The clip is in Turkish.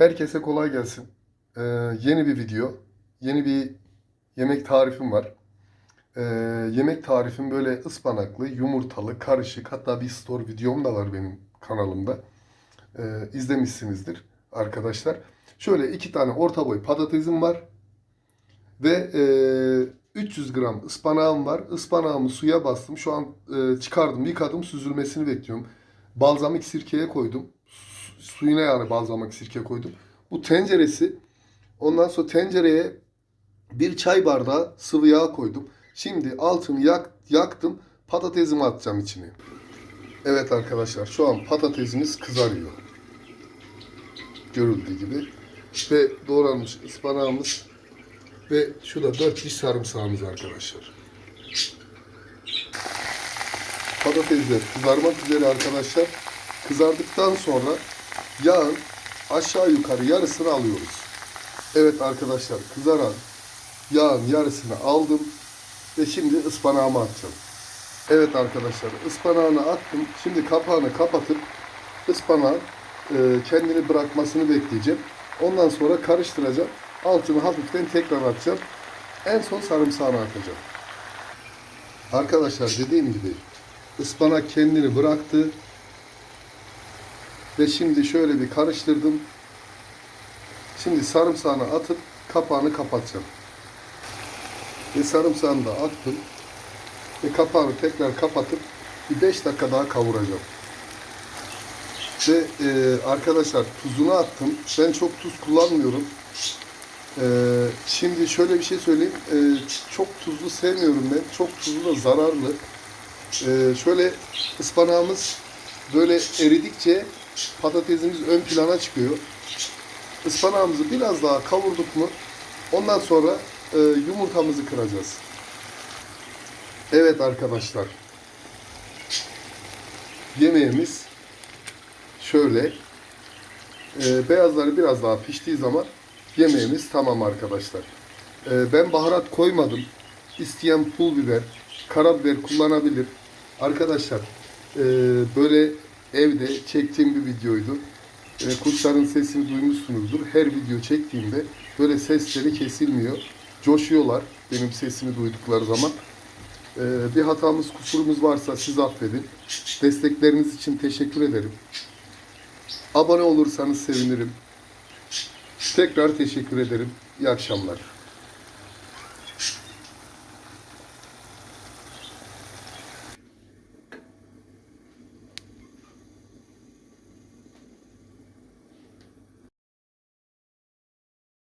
Herkese kolay gelsin. Ee, yeni bir video, yeni bir yemek tarifim var. Ee, yemek tarifim böyle ıspanaklı, yumurtalı, karışık. Hatta bir store videom da var benim kanalımda. Ee, izlemişsinizdir arkadaşlar. Şöyle iki tane orta boy patatesim var. Ve e, 300 gram ıspanağım var. Ispanağımı suya bastım. Şu an e, çıkardım, yıkadım, süzülmesini bekliyorum. Balzamik sirkeye koydum. Su- Suyuna yani balzamik sirke koydum. Bu tenceresi. Ondan sonra tencereye bir çay bardağı sıvı yağ koydum. Şimdi altını yak, yaktım. Patatesimi atacağım içine. Evet arkadaşlar şu an patatesimiz kızarıyor. Görüldüğü gibi. Ve doğranmış ıspanağımız ve şu da 4 diş sarımsağımız arkadaşlar. Patatesler kızarmak üzere arkadaşlar. Kızardıktan sonra yağın aşağı yukarı yarısını alıyoruz. Evet arkadaşlar kızaran yağın yarısını aldım ve şimdi ıspanağımı atacağım. Evet arkadaşlar ıspanağını attım. Şimdi kapağını kapatıp ıspanağın e, kendini bırakmasını bekleyeceğim. Ondan sonra karıştıracağım. Altını hafiften tekrar atacağım. En son sarımsağını atacağım. Arkadaşlar dediğim gibi ıspanak kendini bıraktı. Ve şimdi şöyle bir karıştırdım. Şimdi sarımsağını atıp kapağını kapatacağım. Ve sarımsağını da attım. Ve kapağını tekrar kapatıp bir 5 dakika daha kavuracağım. Ve e, arkadaşlar tuzunu attım. Ben çok tuz kullanmıyorum. E, şimdi şöyle bir şey söyleyeyim. E, çok tuzlu sevmiyorum ben. Çok tuzlu da zararlı. E, şöyle ıspanağımız böyle eridikçe patatesimiz ön plana çıkıyor. Ispanağımızı biraz daha kavurduk mu ondan sonra e, yumurtamızı kıracağız. Evet arkadaşlar. Yemeğimiz şöyle. E, beyazları biraz daha piştiği zaman yemeğimiz tamam arkadaşlar. E, ben baharat koymadım. İsteyen pul biber, karabiber kullanabilir. Arkadaşlar e, böyle evde çektiğim bir videoydu. E, kuşların sesini duymuşsunuzdur. Her video çektiğimde böyle sesleri kesilmiyor. Coşuyorlar benim sesimi duydukları zaman. E, bir hatamız, kusurumuz varsa siz affedin. Destekleriniz için teşekkür ederim. Abone olursanız sevinirim. Tekrar teşekkür ederim. İyi akşamlar.